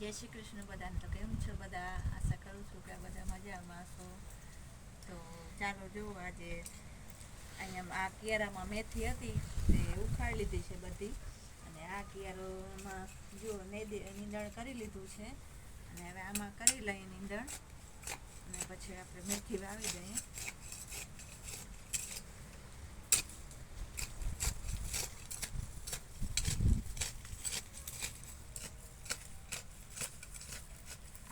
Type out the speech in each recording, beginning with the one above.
જય શ્રી કૃષ્ણ બધાને તો કેમ છો? બધા આશા કરું છું કે બધા મજામાં છો તો ચાલો જો આજે અહીંયા આ કિયારામાં મેથી હતી, તે ઉખાડી લીધી છે બધી. અને આ કિયારોમાં જો નેદે નીંદણ કરી લીધું છે. અને હવે આમાં કરી લઈએ નીંદણ. અને પછી આપણે મેથી વાવી દઈએ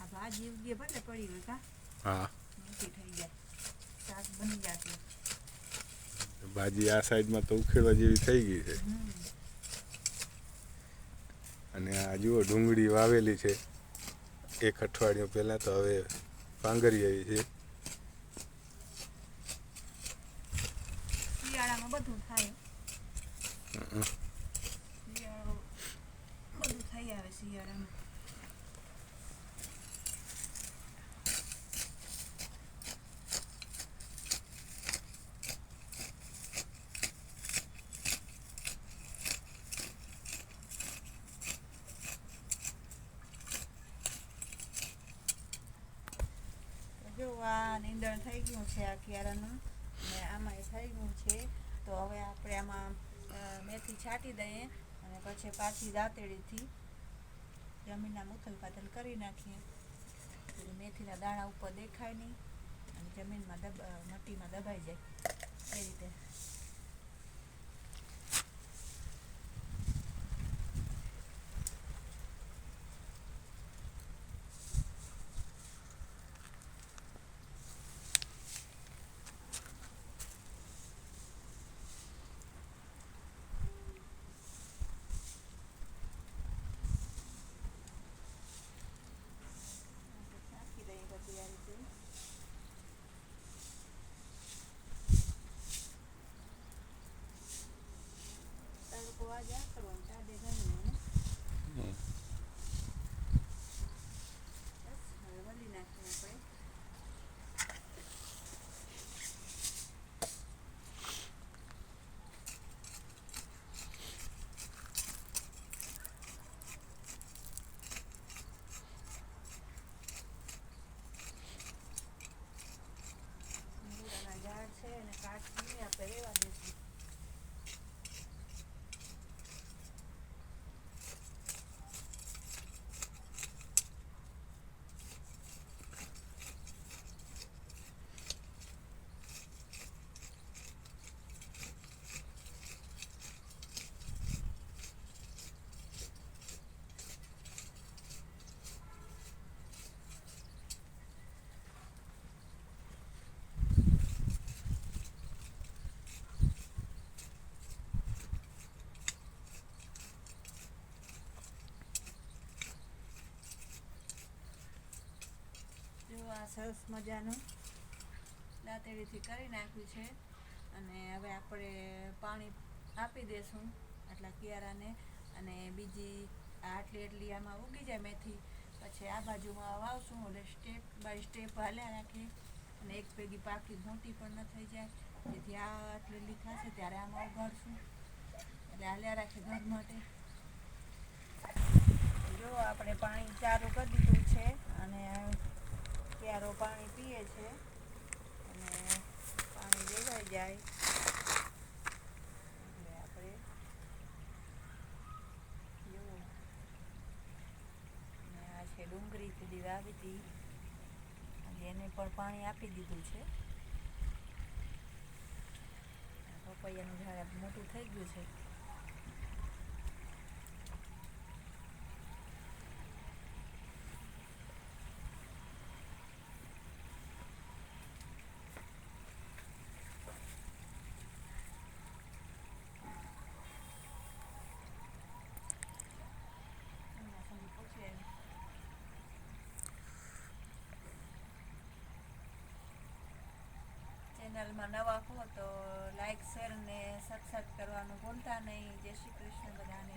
આ ભાજી ઉગીએ ભલે પડી હોય કા? હા. મેથી થઈ જાય શાક બની જશે. ભાજી આ સાઈડમાં તો ઉખેડવા જેવી થઈ ગઈ છે. અને આ જુઓ ડુંગળી વાવેલી છે. એક અઠવાડિયું પહેલાં તો હવે પાંગરી આવી છે. શિયાળામાં બધું થાય. બધું થઈ આવે શિયાળામાં. તો આ નીંદણ થઈ ગયું છે આ ને આમાં થઈ ગયું છે. તો હવે આપણે આમાં મેથી છાંટી દઈએ અને પછી પાછી દાંતેડીથી જમીનના મુથલ પાથલ કરી નાખીએ. મેથીના દાણા ઉપર દેખાય નહીં અને જમીનમાં દબ મટીમાં દબાઈ જાય. એ રીતે નાખી દઈએ બધી આ રીતે તડકો આજે આ કરવાનો ચાડે ગણીને હમ. બસ હવે વળી નાખીએ આપણે લીમડાના ઝાડ છે એને કાઢી આપણે રહેવા દઈશું આ સરસ મજાનું દાંતેડીથી કરી નાખ્યું છે. અને હવે આપણે પાણી આપી દેશું આટલા કિયારાને. અને બીજી આટલી એટલી આમાં ઉગી જાય મેથી. પછી આ બાજુમાં વાવશું એટલે સ્ટેપ બાય સ્ટેપ હાલ્યા રાખીએ. અને એક ભેગી પાકી મોટી પણ ન થઈ જાય. જેથી આ આટલી થશે ત્યારે આમાં ઉગાડશું. એટલે હાલ્યા રાખીએ ઘર માટે. જો આપણે પાણી ચાલુ કરી દીધું છે અને ક્યારો પાણી પીએ છે અને પાણી દેવાઈ જાય. એટલે આપણે જો અને આ છે ડુંગળી સુધી વાવી હતી એને પણ પાણી આપી દીધું છે. પપૈયાનું ઝાડ મોટું થઈ ગયું છે એના સુધી પહોંચી આવી. ચેનલમાં નવા હો તો લાઈક, શેર ને સબસ્ક્રાઈબ કરવાનું ભૂલતા નહીં. જય શ્રી કૃષ્ણ બધાને.